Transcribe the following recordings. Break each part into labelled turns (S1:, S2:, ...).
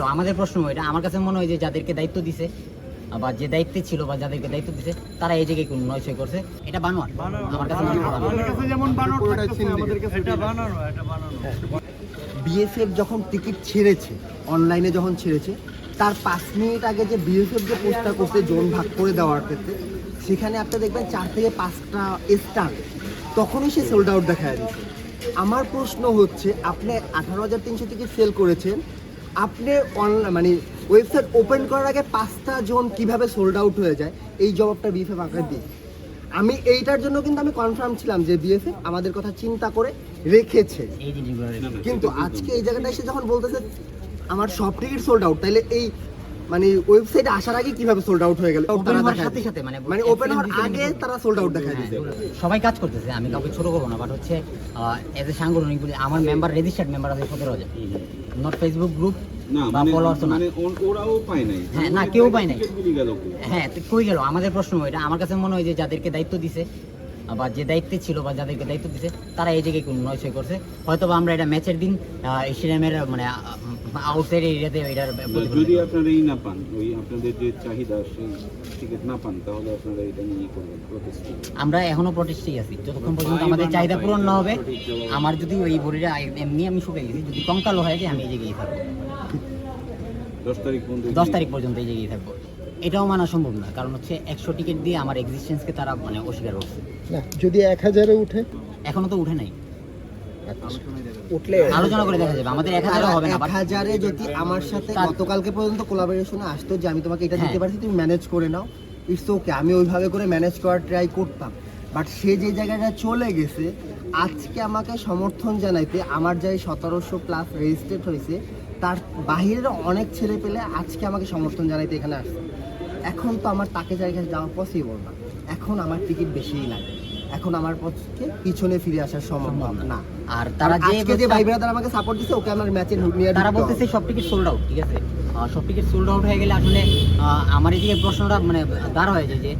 S1: তো আমাদের প্রশ্ন এটা আমার কাছে মনে হয় যে যাদেরকে দায়িত্ব দিছে বা যে দায়িত্বে ছিল বা যাদেরকে দায়িত্ব দিছে তারা এই জায়গায় কোনো নয় করে এটা বানোয়ার। আমার কাছে মনে হয়
S2: আমাদের কাছে যেমন
S3: পুরোটাই
S2: আমাদের কাছে
S4: এটা এটা বানানো
S3: বিএসএফ যখন টিকিট ছেড়েছে অনলাইনে যখন ছেড়েছে তার পাঁচ মিনিট আগে যে বিএসএফ যে পোস্টটা করছে জোন ভাগ করে দেওয়ার ক্ষেত্রে সেখানে আপনি দেখবেন চার থেকে পাঁচটা স্টার তখনই সে সোল্ড আউট দেখা দিচ্ছে আমার প্রশ্ন হচ্ছে আপনি আঠারো হাজার তিনশো টিকিট সেল করেছেন আপনি অনলাইন মানে ওয়েবসাইট ওপেন করার আগে পাঁচটা জোন কীভাবে সোল্ড আউট হয়ে যায় এই জবাবটা বিএফএফ আঁকা দিই আমি এইটার জন্য কিন্তু আমি কনফার্ম ছিলাম যে বিএফএফ আমাদের কথা চিন্তা করে রেখেছে। কিন্তু আজকে এই জায়গাটা এসে যখন বলতেছে আমার সব টিকিট সোল্ড আউট তাহলে এই মানে ওয়েবসাইটে আসার আগে কীভাবে সোল্ড আউট হয়ে গেল তারা
S1: হওয়ার সাথে সাথে মানে
S3: মানে ওপেন হওয়ার আগে তারা সোল্ড আউট দেখায় দিচ্ছে
S1: হ্যাঁ, সবাই কাজ করতেছে আমি কাউকে ছোট করব না বাট হচ্ছে এজ এ সাংগঠনিক বলি আমার মেম্বার রেজিস্টার্ড মেম্বার আছে সতেরো হাজার। নট ফেসবুক গ্রুপ
S5: না
S1: বা
S5: মানে
S1: ফলোয়ার্স না।
S5: মানে ওরাও পায় নাই।
S1: হ্যাঁ, না, কেউ পায় নাই। হ্যাঁ কই গেল? আমাদের প্রশ্ন এটা আমার কাছে মনে হয় যে যাদেরকে দায়িত্ব দিছে বা যে দায়িত্বে ছিল বা যাদেরকে দায়িত্ব দিছে তারা এই জায়গায় কোনো নয় করছে। হয়তো বা আমরা এটা ম্যাচের দিন স্টেডিয়ামের মানে আউটসাইড এরিয়াতে এটার
S5: যদি আপনারা এই না পান ওই আপনাদের যে চাহিদা সেই টিকিট না পান তাহলে আপনারা এটা নিয়ে করবেন
S1: আমরা এখনও প্রতিষ্ঠেই আছি। যতক্ষণ পর্যন্ত আমাদের চাহিদা পূরণ না হবে আমার যদি ওই বডিটা এমনি আমি শুকিয়ে গেছি যদি কঙ্কালো হয় যে আমি এই জায়গায় থাকব।
S5: দশ তারিখ পর্যন্ত
S1: দশ তারিখ পর্যন্ত এই জায়গায় থাকব। এটাও মানা সম্ভব না। কারণ হচ্ছে একশো টিকিট দিয়ে আমার এক্সিস্টেন্সকে তারা মানে অস্বীকার করছে।
S6: না যদি এক হাজারে উঠে?
S1: এখনও তো উঠে নাই।
S6: উঠলে
S1: আলোচনা করে দেখা যাবে। আমাদের এক হাজারও হবে না
S3: এক হাজারে যদি আমার সাথে গতকালকে পর্যন্ত কোলাবোরেশনে আসতো যে আমি তোমাকে এটা দিতে
S1: হ্যাঁ।
S3: পারছি তুমি ম্যানেজ করে নাও। ইটস ওকে আমি ওইভাবে করে ম্যানেজ করার ট্রাই করতাম। বাট সে যে জায়গাটা চলে গেছে আজকে আমাকে সমর্থন জানাইতে আমার যাই সতেরোশো প্লাস রেজিস্ট্রেট হয়েছে তার বাহিরের অনেক ছেলে পেলে আজকে আমাকে সমর্থন জানাইতে এখানে আসছে। এখন তো আমার তাকে জায়গায় যাওয়া পসিবল না। এখন আমার টিকিট বেশিই লাগে। এখন আমার পথকে পিছনে ফিরে আসার সম্ভব না।
S1: আর তারা যে
S3: যে ভাই ব্রাদার আমাকে সাপোর্ট দিছে ওকে আমার ম্যাচে নিয়ে
S1: তারা বলতেছে সব টিকিট সোল্ড আউট ঠিক আছে? সব টিকিট সোল্ড আউট হয়ে গেলে আসলে আহ, আমার এই যে প্রশ্নটা মানে দাঁড় হয়ে যায় যে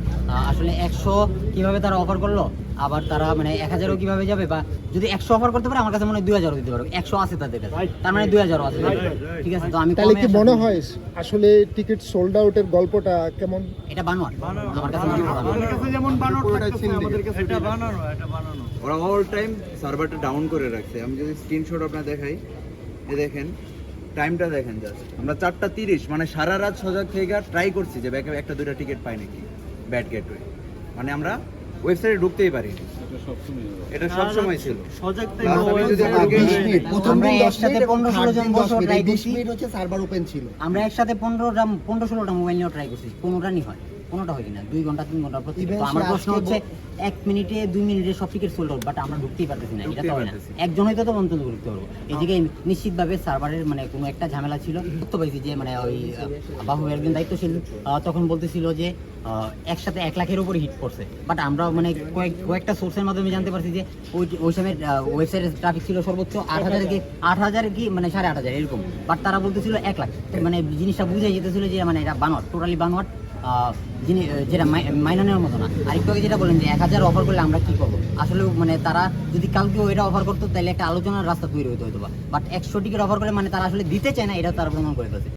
S1: আসলে একশো কীভাবে তারা অফার করল? আবার তারা মানে এক হাজারও কীভাবে যাবে বা যদি একশো অফার করতে পারে আমার কাছে মনে হয় দুই হাজারও দিতে পারবে। একশো আছে তাদের কাছে। তার মানে দুই হাজারও আছে ঠিক আছে তো আমি
S6: তাহলে কি মনে হয় আসলে টিকিট সোল্ড আউটের গল্পটা কেমন?
S1: এটা বানোয়ার। আমার কাছে মনে হয় বানোয়ার।
S2: যেমন বানর
S3: পুরোটাই
S2: থাকতেছে,
S3: চিন্তা।
S2: আমাদের কাছে
S4: এটা বানানো এটা বানানো
S7: ওরা অল টাইম সার্ভারটা ডাউন করে রাখছে। আমি যদি স্ক্রিনশট আপনার দেখাই এ দেখেন টাইমটা দেখেন জাস্ট আমরা চারটা তিরিশ মানে সারা রাত সজাগ থেকে ট্রাই করছি যে ব্যাকে একটা দুইটা টিকিট পাই নাকি ব্যাট গেটওয়ে মানে আমরা ওয়েবসাইটে ঢুকতেই পারি
S5: এটা সবসময়
S7: এটা সব সময় ছিল।
S4: সজাগ
S7: আমি যদি আগে-
S3: প্রথম
S1: আমরা
S3: দিন দশ
S1: একসাথে 15
S3: third
S1: জন
S3: দিন দশ
S1: বছর
S3: মিনিট।
S1: try
S3: এই বিশ
S1: করছি।
S3: মিনিট হচ্ছে সার্ভার ওপেন ছিল।
S1: আমরা একসাথে পনেরোটা পনেরো ষোলোটা মোবাইল নিয়েও ট্রাই করছি কোনোটা নি হয়। কোনোটা হয় কিনা? দুই ঘণ্টা তিন ঘণ্টা প্রতি তো আমার প্রশ্ন হচ্ছে এক মিনিটে দুই মিনিটে সব টিকিট সোল্ড আউট বাট আমরা ঢুকতেই পারতেছি না এটা তো হয় না।
S7: না।
S1: একজন হয়তো তো অন্তত ঢুকতে পারব। এদিকে নিশ্চিতভাবে সার্ভারের মানে কোনো একটা ঝামেলা ছিল বুঝতে পারছি যে মানে ওই বাহু একজন দায়িত্বশীল তখন বলতেছিল যে একসাথে এক লাখের উপরে হিট করছে। বাট আমরা মানে কয়েক কয়েকটা সোর্সের মাধ্যমে জানতে পারছি যে ওই ওই সময় ওয়েবসাইটের ট্রাফিক ছিল সর্বোচ্চ আট হাজার কি আট হাজার কি মানে সাড়ে আট হাজার এরকম। বাট তারা বলতেছিল এক লাখ। মানে জিনিসটা বুঝে যেতেছিল যে মানে এটা বানোয়াট টোটালি বানোয়াট। আহ, যিনি যেটা মাইনানের মতো না। আরেকটু যেটা বলেন যে এক হাজার অফার করলে আমরা কি করব? আসলে মানে তারা যদি কালকেও এটা অফার করতো, তাহলে একটা আলোচনার রাস্তা তৈরি হতো হয়তো বাট একশো টিকিট অফার করে মানে তারা আসলে দিতে চায় না, এটা তারা প্রমাণ করে ফেলছে।